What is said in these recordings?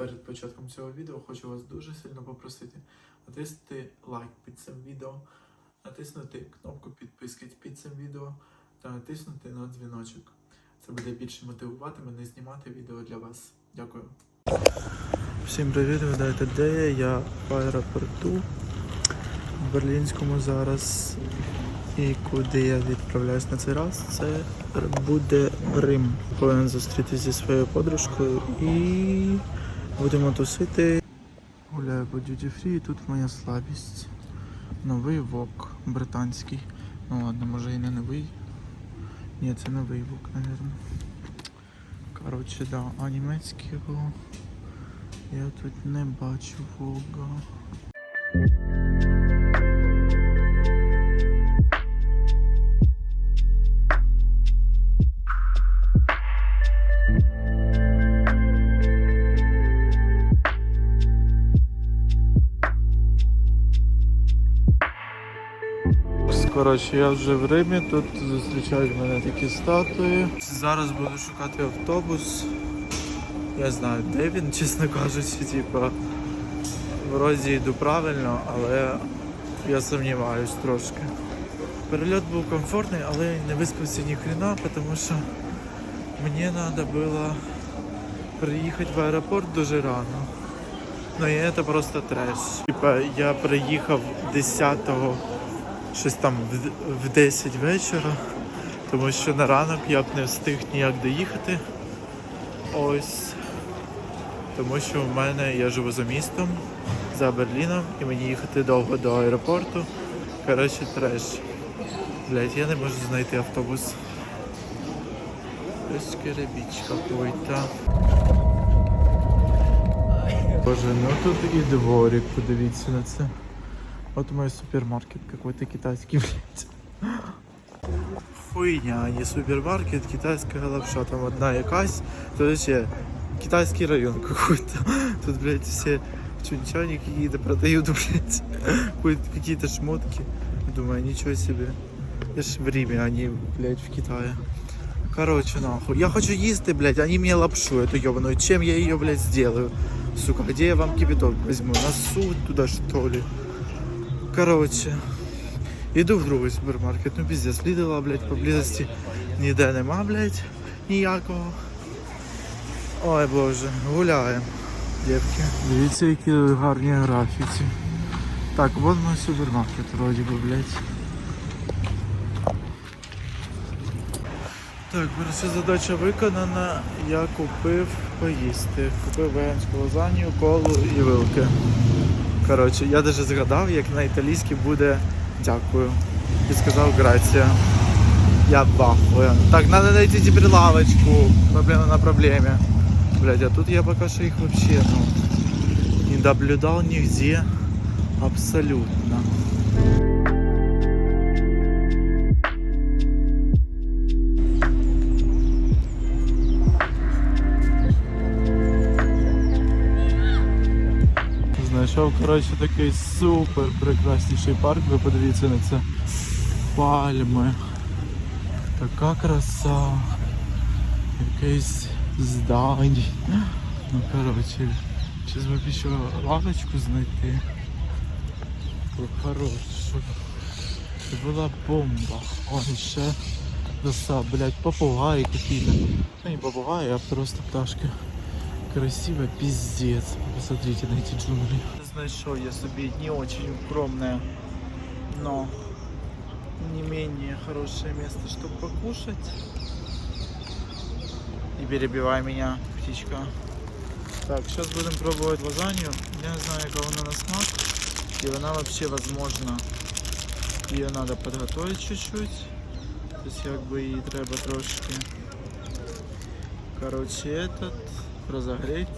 перед початком цього відео хочу вас дуже сильно попросити натиснути лайк під цим відео, натиснути кнопку підписки під цим відео та натиснути на дзвіночок. Це буде більше мотивувати мене знімати відео для вас. Дякую. Всім привіт, ви знаєте, де я? Я в аеропорту в Берлінському зараз. І куди я відправляюсь на цей раз, це буде Рим. Повинен зустрітися зі своєю подружкою і будемо тусити. Гуляю по Duty Free тут моя слабість. Новий вок британський. Ну ладно, може і не новий. Ні, це новий вок, мабуть. Коротше, да, а німецький його я тут не бачу вога. Коротше, я вже в Римі, тут зустрічають мене такі статуї. Зараз буду шукати автобус. Я знаю, де він, чесно кажучи, типа, вроді йду правильно, але я сумніваюсь трошки. Перельот був комфортний, але не виспався ні хрена, тому що мені треба було приїхати в аеропорт дуже рано. Ну і це просто треш. Типа я приїхав 10-го, щось там в, в 10 вечора, тому що на ранок я б не встиг ніяк доїхати. Ось. Тому що в мене я живу за містом, за Берліном, і мені їхати довго до аеропорту. Коротше, треш. Блять, я не можу знайти автобус. Ось керебіч какой-то. Боже, ну тут і дворик, подивіться на це. От мой супермаркет какой-то китайский, блядь. Хуйня, а не супермаркет, китайская лапша. Там одна якась, то вообще китайский район какой-то. Тут, блядь, все чунчани какие-то продают, блядь, какие-то шмотки. Думаю, ничего себе. Я ж в Риме, а не, блядь, в Китае. Короче, нахуй. Я хочу їсти, блядь, они мне лапшу эту ебаную. Чем я ее, блядь, сделаю? Сука, где я вам кипяток возьму? На суд туда, что ли? Короче. Іду в другий супермаркет, ну пиздец, Лідла, блядь, поблизості ніде нема, блядь, ніякого. Ой боже, гуляємо, дівки. Дивіться, які гарні графіті. Так, вот мой супермаркет, вроді би, блядь. Так, перша задача виконана. Я купив поїсти. Купив веганську лазанью, колу і вилки. Коротше, я навіть згадав, як на італійській буде дякую. І сказав грація. Я бахую. Так, надо найти теперь лавочку. Проблема на проблеме. Блять, а тут я пока что их вообще, ну, не наблюдал нигде абсолютно. Знайшов, коротше, такий супер прекрасніший парк. Ви подивіться на це. Пальми. Така краса. Якесь здання. Ну коротше. Зараз би ще лавочку знайти. Хорошу. Це була бомба. Ой, ще краса, блядь, попугаї какие-то. Ну не попугаи, а просто пташки. Красиво, пиздец. Посмотрите на эти джунгли. Знайшов я собі не очень укромное, но не менее хорошее место, чтобы покушать. Не перебивай меня, птичка. Так, сейчас будем пробовать лазанью. Я не знаю, яка вона на смак. И она вообще возможно. Ее надо подготовить чуть-чуть. То есть как бы и треба трошки. Короче, этот разогреть.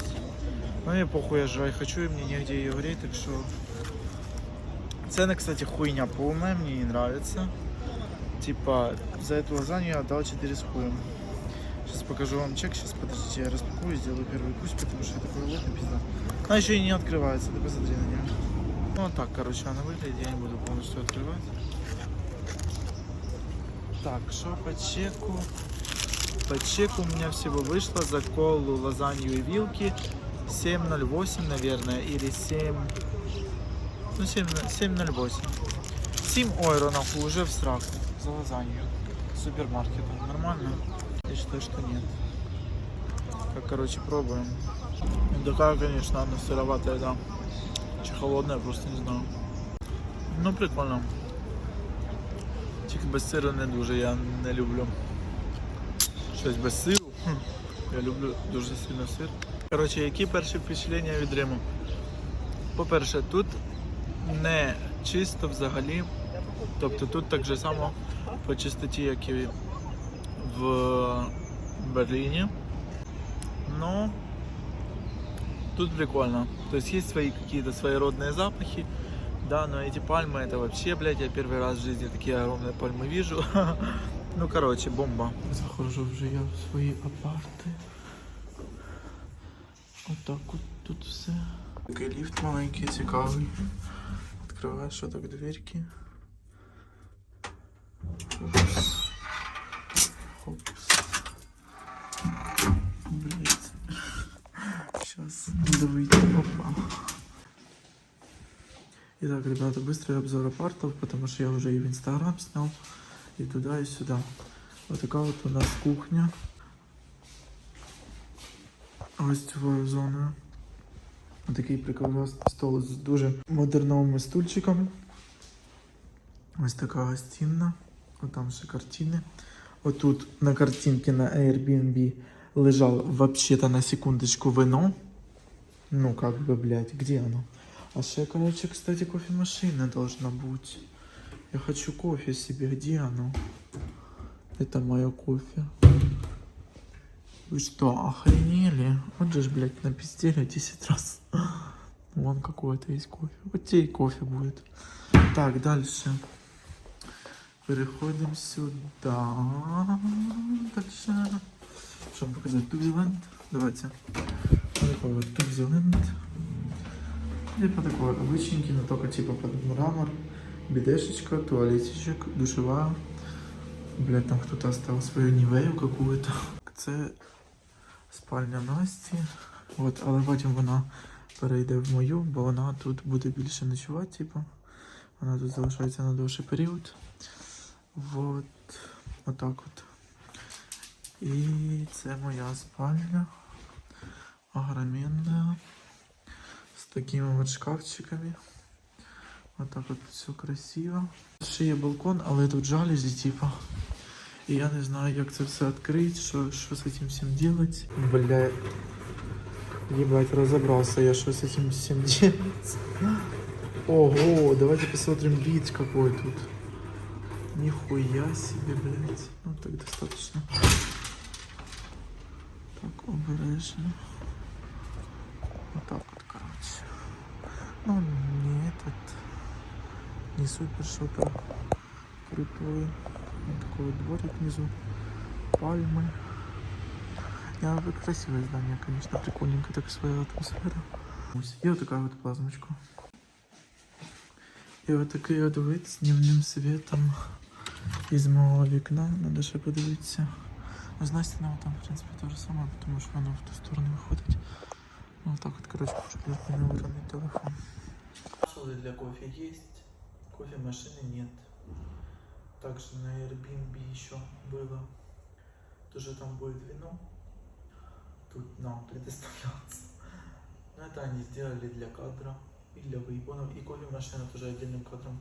Ну мне похуй, я жрать хочу, и мне негде ее греть, так что... Цены, кстати, хуйня полная, мне не нравится. Типа, за эту лазанью я отдал 4 с хуем. Сейчас покажу вам чек, сейчас подождите, я распакую, сделаю первый кусь, потому что это плотно пизда. Она еще и не открывается, ты посмотри на нее. Ну вот так, короче, она выглядит, я не буду полностью открывать. Так, что по чеку? По чеку у меня всего вышло за колу, лазанью и вилки 7.08, наверное, или 7... Ну, 7, 7.08. 7 евро, нахуй, уже в сраку. За лазанью. Супермаркета. Нормально? Я считаю, что нет. Так, короче, пробуем. Такая, конечно, она сыроватая, да. Чи холодная, просто не знаю. Ну, прикольно. Тільки без сиру не дуже, я не люблю. Щось без сиру. Хм. Я люблю дуже сильно сир. Коротше, які перші впечатлення від Риму? По-перше, тут не чисто взагалі. Тобто тут так же само по чистоті, як і в Берліні. Но тут прикольно. То есть есть свои какие-то своеродные запахи. Да, но эти пальмы это вообще, блядь, я первый раз в жизни такие огромные пальмы вижу. Ну, короче, бомба. Захожу вже я в свої апарти. Отак от тут все. Такий ліфт маленький, цікавий. Відкриваєш отак дверки. Опс. Опс. Блять. Сейчас надо выйти. Опа. Итак, ребята, быстрый обзор апартов, потому что я уже и в Инстаграм снял, и туда, и сюда. Вот такая вот у нас кухня. Гостьовою зоною. Такий прекрасний стол з дуже модерновими стульчиками. Ось така гостинна. Там ще картини. Отут на картинке на Airbnb лежал вообще-то на секундочку вино. Ну, как бы, блядь, где оно? А ще, короче, кстати, кофемашина должна быть. Я хочу кофе себе. Где оно? Это мое кофе. Вы что, охренели? Вот же ж, блядь, напиздели 10 раз. Вон какой-то есть кофе. Вот тебе и кофе будет. Так, дальше. Переходим сюда. Дальше. Что вам показать? Тузиленд. Давайте. Вот такой вот Тузиленд. Типа такой обычненький, но только типа под мрамор. Бедешечка, туалетичек, душевая. Блять, там кто-то оставил свою нівею какую-то. Це спальня Насті. От, але потім вона перейде в мою, бо вона тут буде більше ночувати, типу. Вона тут залишається на довший період. Вот. Отак от. І це моя спальня. Огроменная. С такими вот шкафчиками. Вот так вот все красиво. Ще є балкон, але тут жалюзі, типа. І я не знаю, як це все відкрити, що, що з цим всім делать. Бля. Ебать, разобрался я, что с этим всем делать. Ого, давайте посмотрим вид какой тут. Нихуя себе, блядь. Ну так достаточно. Так, обережно. Вот так вот, короче. Ну, не этот, не супер-супер крутой. Вот такой вот дворик внизу. Пальмы. Я вы красивое здание, конечно, прикольненько, так своя атмосфера. Ось є така от плазмочка. І от такий от вид з дневним світом із мого вікна. Надо ще подивитися. Ну, з Настіного там, в принципі, те ж саме, тому що воно в ту сторону виходить. Ну, так от, коротше, щоб я не уронить телефон. Капсулы для кофе есть, кофемашины нет. Также на Airbnb еще было. Тоже там будет вино. Тут нам предоставляться. Но это они сделали для кадра и для выебонов. И кофемашина тоже отдельным кадром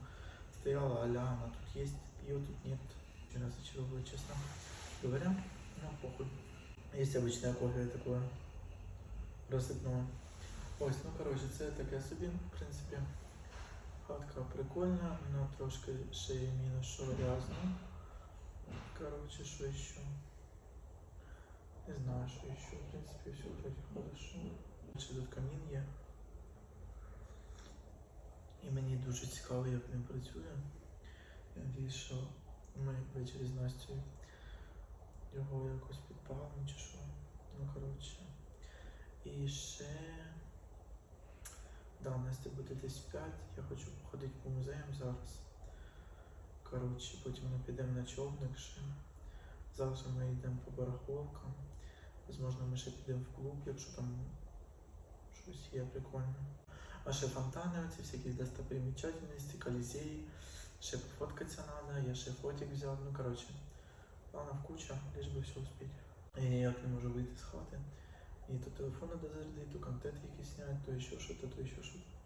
стояла, а она тут есть, ее тут нет. Очень разочаровывает, честно говоря. Ну, похуй. Есть обычное кофе такое рассыпное. Ось, ну коротше, це таке собі, в принципі. Хатка прикольна, але трошки ще є мінус, що грязно. Коротше, що ще? Не знаю, що ще. В принципі, все вроде хорошо. Ще тут камін є. І мені дуже цікаво, як він працює. Я надіюсь, що ми ввечері з Настю його якось підпалимо чи що. Ну, коротше. І ще. Да, Настя буде десь 5. Я хочу походити по музеям зараз. Коротше, потім ми підемо на човник ще. Завтра ми йдемо по барахолкам. Возможно, ми ще підемо в клуб, якщо там щось є прикольне. А ще фонтани, оці всякі достопримечательності, колізеї. Ще пофоткатися треба, я ще фотик взяв. Ну, коротше, планов куча, лиш би все успіти. Я ніяк не можу вийти з хати. І то телефон треба то контент якийсь зняти, то ще щось, то ще щось.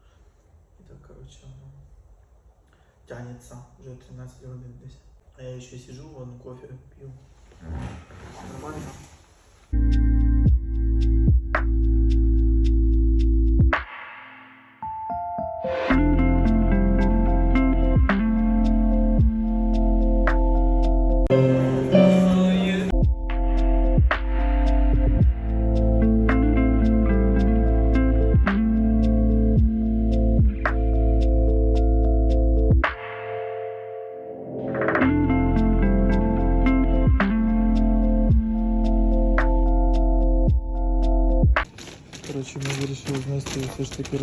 Коротше, ну, тянется уже 13 годин десь. А я еще сижу, вон кофе пью. Нормально.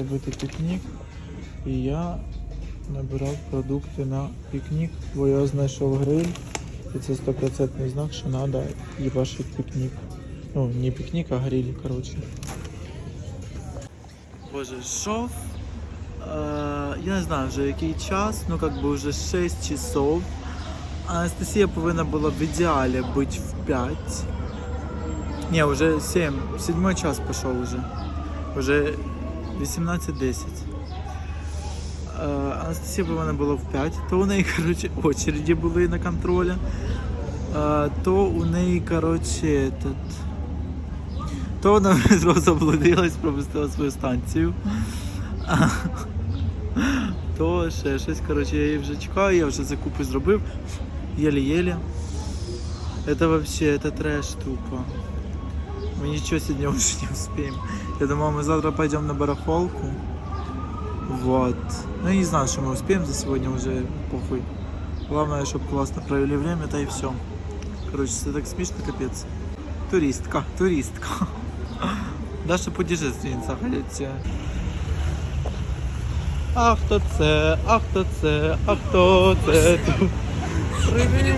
Все ж таки робити пікнік. І я набирав продукти на пікнік, бо я знайшов гриль. І це стопроцентний знак, що треба їбашити пікнік. Ну, не пікнік, а гриль, коротше. Боже, йшов. Е, я не знаю вже який час, ну як би вже 6 часов. Анастасія повинна була в ідеалі бути в 5. Не, уже 7. Седьмой час пошел уже. Уже 18.10. Е, Анастасія повинна була в 5, то у неї, коротше, очереді були на контролі. Е, То у неї, коротше, этот... То вона в метро заблудилась, пропустила свою станцію. А, То ще щось, коротше, я її вже чекаю, я вже закупи зробив. Єлі-єлі. Это вообще, это трэш тупо. Мы ничего сегодня уже не успеем. Я думал, мы завтра пойдем на барахолку. Вот. Ну, я не знаю, что мы успеем за сегодня уже, похуй. Главное, чтобы классно провели время, то и все. Короче, это так смешно, капец. Туристка, туристка. Даша путешественница, ходите. А хто це? А хто це? А хто це? тут? Привіт!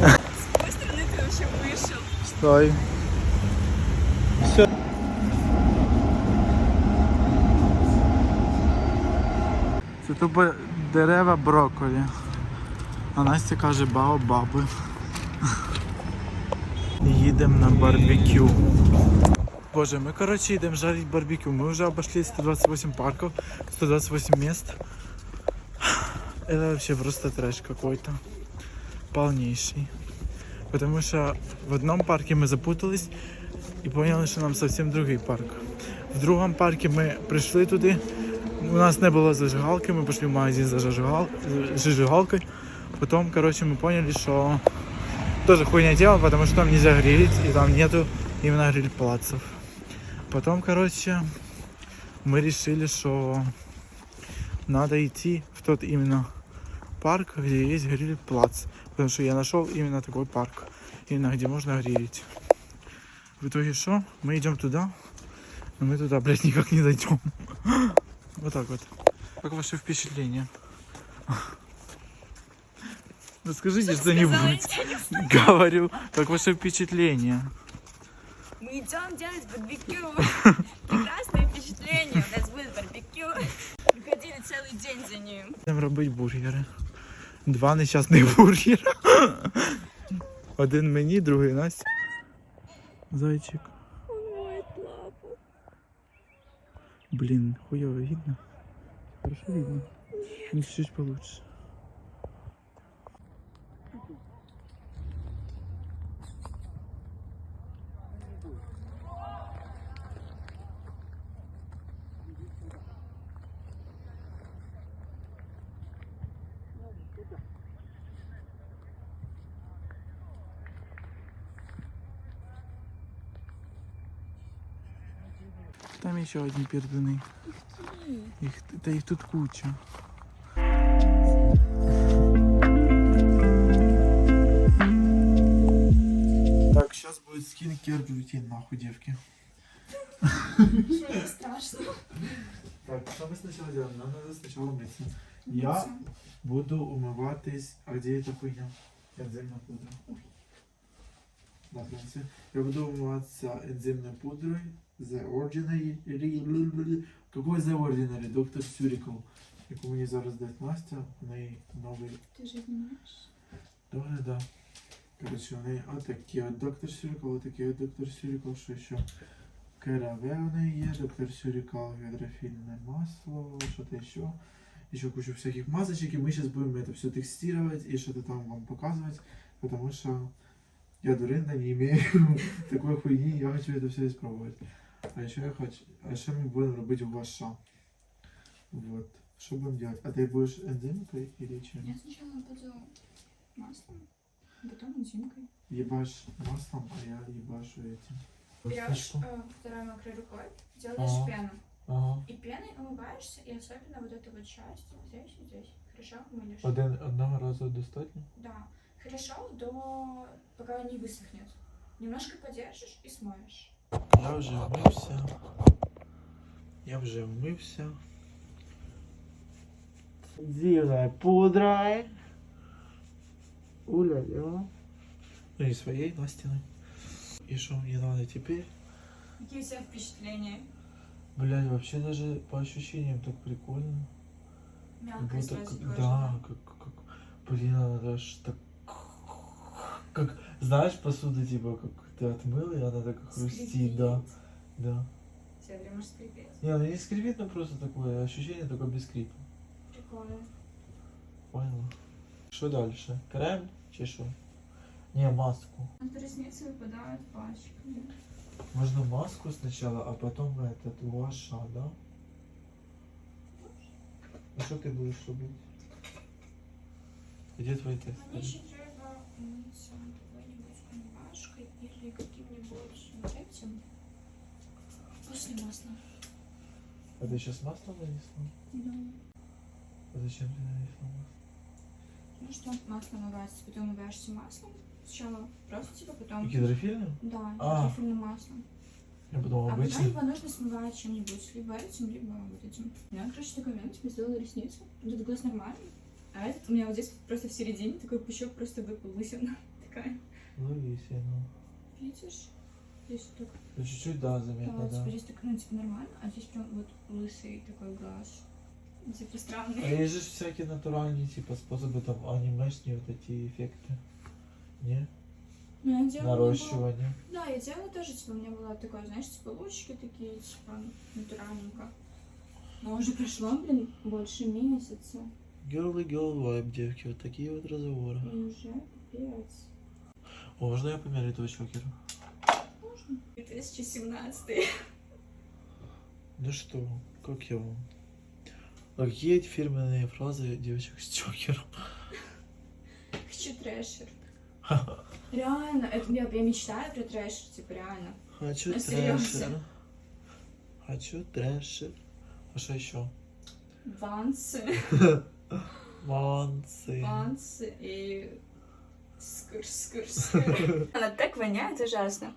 С какой стороны ты вообще вышел? Стой. Це тупо дерева брокколі. А Настя каже баобаби. Їдемо на барбекю. Боже, ми коротше йдемо жарити барбекю. Ми вже обошли 128 парків, 128 мест. Это вообще просто трэш какой-то. Полнейший. Потому что в одном парке мы запутались и поняли, что нам совсем другий парк. В другом парке мы пришли туди, У нас не было зажигалки, мы пошли в магазин за зажигал... зажигалкой. Потом, короче, мы поняли, что тоже хуйня дело, потому что там нельзя грилить, и там нету именно гриль-палацев. Потом, короче, мы решили, что надо идти в тот именно парк, где есть гриль-плац. Потому что я нашел именно такой парк, именно где можно грилить. В итоге что? Мы идем туда, но мы туда, блядь, никак не дойдем. Вот так вот. Как ваши впечатления? Расскажите что-нибудь. Говорю, как ваши впечатления? Мы идем делать барбекю. Прекрасное впечатление. У нас будет барбекю. Мы ходили целый день за ним. Будемо робити бургери. Два нещасних бургера. Один мені, другий Настя. Зайчик. Блин, хуёво видно? Хорошо видно? Ну, чуть-чуть получше. Там еще одни пердуны. Их, да их тут куча. Так, сейчас будет скин-кер рутин, нахуй, девки. Страшно. Так, что мы сначала делаем? Нам надо сначала умыться. Я буду умыватись... А где эта хуйня? Энзимная пудра. Да, в принципе. Я буду умываться энзимной пудрой, The Ordinary. Какой The Ordinary? Доктор Сюрікл. Яку мені зараз дає Настя, в неї новий Ты же знаешь? Да, да. Короче, у неї отакі от доктор Сюрікал, отакий от доктор Сюрікал, що ще? Кераве у неї є, доктор Сюрікал, гидрофильное масло, что-то еще. Еще кучу всяких масочек, и мы сейчас будем это все тестировать и что-то там вам показывать, потому что я дурында не имею такой хуйни, я хочу это все испробовать. А еще я хочу, а еще мы будем робить гуаша. Вот. Что будем делать? А ты будешь энзимкой или чем? Я сначала буду маслом, а потом энзимкой. Ебашь маслом, а я ебашу этим. Берешь э, второй мокрой рукой, делаешь Ага. пену. Ага. И пеной умываешься, и особенно вот эту вот часть здесь и здесь. Хорошо мылишь? Один, одного разу достатньо? Да. Хорошо до... пока не высохнет. Немножко подержишь и смоешь. Я вже вмився. Я вже вмився. Дивная пудра. Уля-ля. Ну и своей Настиной. И что мне надо теперь? Какие у тебя впечатления? Блять, вообще даже по ощущениям так прикольно. Мягкая Будто как- кожа. да, как, как, блин, она даже так, как, знаешь, посуда типа, как ты отмыл, и она так хрустит, да, да. Все прям скрипеть. Не, ну не скрипит, но просто такое ощущение, только без скрипа. Прикольно. Понял. Что дальше? Крем чи що? Не, маску. Ресницы выпадают пачками. Можно маску сначала, а потом этот гуаша, да? А что ты будешь робить? Где твои Мне тесты? еще треба умыться или каким-нибудь вот этим. После масла. А ты сейчас масло нанесла? Да. А зачем ты нанесла масло? Ну что, масло умывается, потом умываешься маслом. Сначала просто типа, потом... Гидрофильным? Да, А. гидрофильным маслом. Я подумал, А потом обычный. его нужно смывать чем-нибудь, либо этим, либо вот этим. Я, короче, такой момент, типа, сделала ресницу. Тут глаз нормальный. А этот у меня вот здесь просто в середине такой пучок просто выпал, лысина такая. Ну, если, ну. Видишь? Здесь так, Ну, чуть-чуть, да, да, заметно, типа да. здесь так, ну, типа нормально, а здесь прям вот лысый такой глаз. Типа А странный. есть же всякие натуральные, типа, способы, там, анимешные вот эти эффекты. Не? Ну, я делала, было- Наращивание. Да, я делала тоже, типа, у меня было такое, знаешь, типа лучики такие, типа, натуральненько. Но уже прошло, блин, больше месяца. Girl и girl vibe, девки, вот такие вот разговоры. И уже пипец. О, можно я померю этого чокера? Можно? 2017. Ну что, как я вам? А какие эти фирменные фразы девочек с чокером? Хочу трэшер. Реально, это я, я мечтаю про трэшер, типа, реально. Хочу серьезно. трэшер. Хочу трэшер. А что еще? Вансы, Манцы. вансы и скыр, скыр, скыр. Она так воняет ужасно.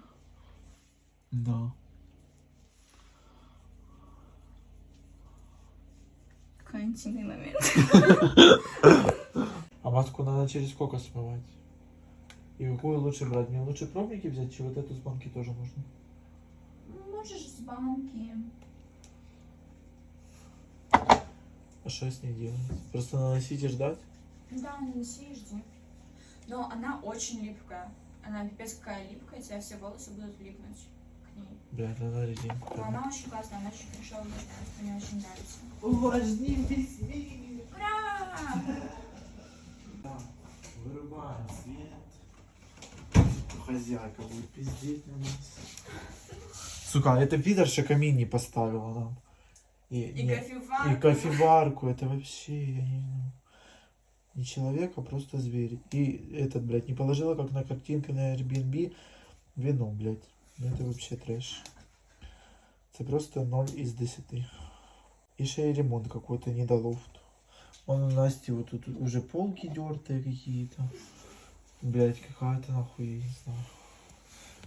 Да. Какой интимный момент. А маску надо через сколько смывать? И какую лучше брать? Мне лучше пробники взять, чи вот эту с банки тоже можно? Можешь с банки. А что с ней делать? Просто наносить и ждать? Да, наноси и жди. Но она очень липкая. Она пипец какая липкая, тебя все волосы будут липнуть к ней. Блядь, надо резинку. Но она очень классная, она очень хорошо увлажняет, мне очень нравится. Увлажнитесь, мир! Ура! Да, вырубаем свет. Хозяйка будет пиздеть на нас. Сука, это пидорша камин не поставила нам. И, И не- кофеварку. и кофеварку, это вообще, я не знаю. Не человек, а просто зверь. И этот, блядь, не положила, как на картинке на Airbnb, вино, блядь. Ну это вообще трэш. Это просто 0 из 10. И ще й ремонт какой-то не до лофт. Он у Насти вот тут уже полки дертые какие-то. Блядь, какая-то нахуй, я не знаю.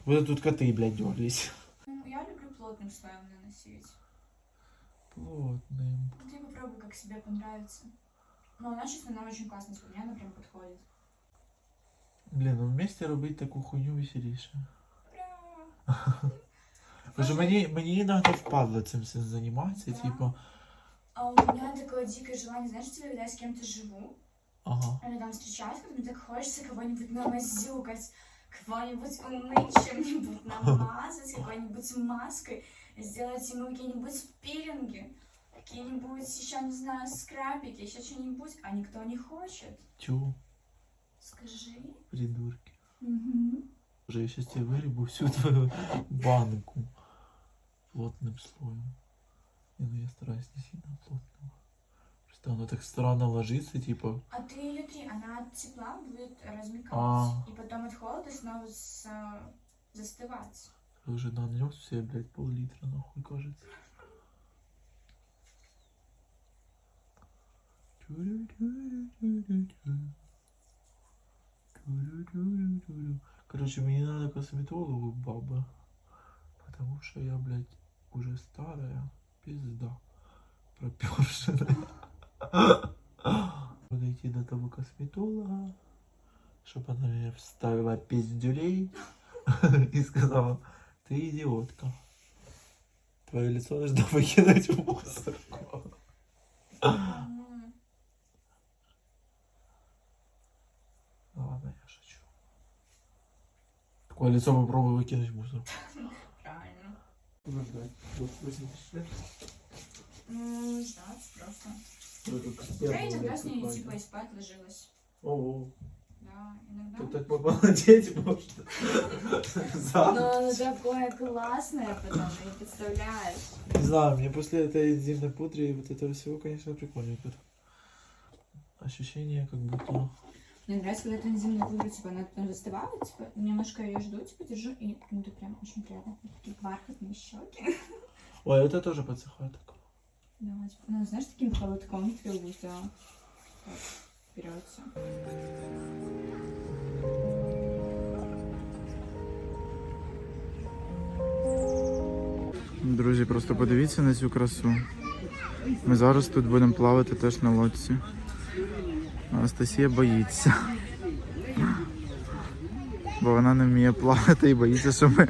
Вот тут коты, блядь, дерлись. Ну, Я люблю плотным слоем наносить. Плотным. Ты попробуй, как себе понравится. Но она, честно, она очень классная, типа, мне она прям подходит. Блін, ну вместе робити таку хуйню веселіше. Ура! Боже, мені, мені іноді впадло цим всім займатися, Да. типу. А у меня такое дикое желание, знаешь, что когда я с кем-то живу, Ага. или там встречаюсь, когда мне так хочется кого-нибудь намазюкать, кого-нибудь умыть чем-нибудь, намазать какой-нибудь маской, сделать ему какие-нибудь пилинги, какие-нибудь еще, не знаю, скрабики, еще что-нибудь, а никто не хочет. Тю, Скажи. придурки. Угу. Боже, я сейчас тебе выребу всю твою банку плотным слоем. Не, ну я стараюсь не сильно плотного. Просто оно так странно ложится, типа. А ты ее три, она от тепла будет размекать, А. и потом от холода снова с- застывать. Уже нанес все, блядь, пол-литра, нахуй, кажется. Короче, мне надо косметологу, баба. Потому что я, блядь, уже старая пизда. Пропершенная. Буду идти до того косметолога, чтобы она мне вставила пиздюлей и сказала, ты идиотка. Твое лицо нужно выкинуть в мусорку. Такое лицо попробуй выкинуть в мусор. Правильно. Вот, что? Ну, не знаю, просто. Ну, тут Я иногда с ней типа и спать ложилась. О, Да, иногда. ты так помолодеть. За. Но оно такое классное потом, не представляешь. Не знаю, мне после этой зимней пудры и вот этого всего, конечно, прикольненько. Ощущение, как будто... Мне нравится, когда ты на зимнюю пудру, типа, она потом застывает, типа, немножко ее жду, типа, держу, и ну, это прям очень приятно. Такие бархатные щеки. Ой, это тоже подсыхает так. Да, типа, ну, знаешь, таким холодком как будто так, берется. Друзі, просто подивіться на цю красу. Ми зараз тут будемо плавати теж на лодці. Анастасія боїться. Бо вона не вміє плавати і боїться, що ми.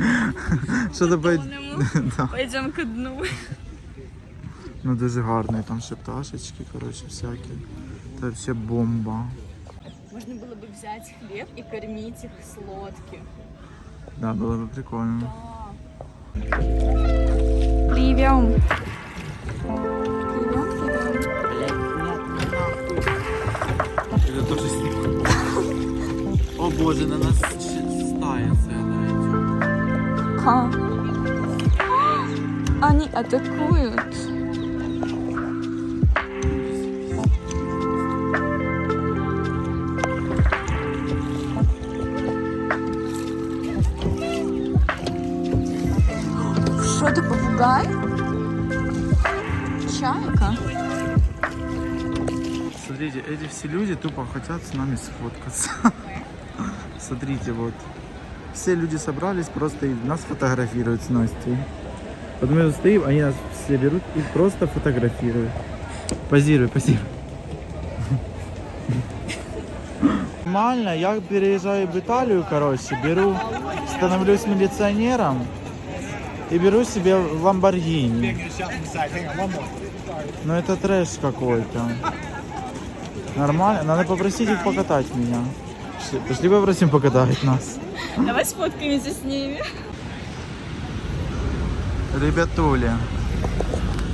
Що тебе. Да. Пойдем ко дну. Ну дуже гарний, там ще пташечки, коротше, всякі. Це взагалі бомба. Можно было бы взять хлеб и кормить их с лодки. Да, було б прикольно. Плывем. Это Боже, на нас идет. Ха. Они атакуют. Что ты, попугай? Чайка? Смотрите, эти все люди тупо хотят с нами сфоткаться. Смотрите, вот. Все люди собрались, просто нас фотографируют с Настей. Вот мы стоим, они нас все берут и просто фотографируют. Позируй, позируй. Нормально, я переезжаю в Италию, короче, беру, становлюсь милиционером и беру себе Ламборгини. Ну это трэш какой-то. Нормально, надо попросить их покатать меня. Пошли, пошли попросим покатать нас. Давай сфоткаемся с ними. Ребятули.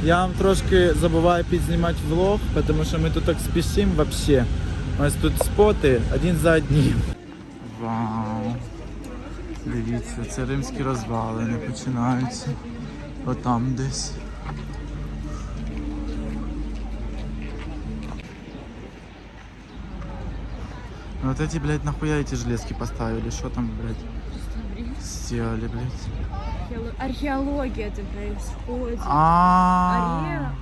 Я вам трошки забуваю підзнімати влог, тому що ми тут так спішимо вообще. У нас тут споти один за одним. Вау. Дивіться, це римські розвалини починаються. Отам десь. Вот эти, блядь, нахуя эти железки поставили? Что там, блядь, сделали, блядь? Археология это происходит. А.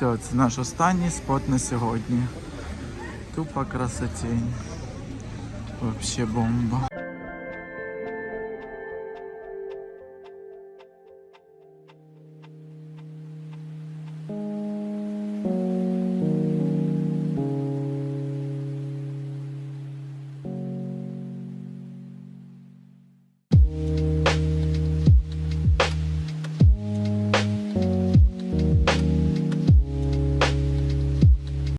Все, це наш останній спот на сьогодні. Тупа красотень. Вообще бомба.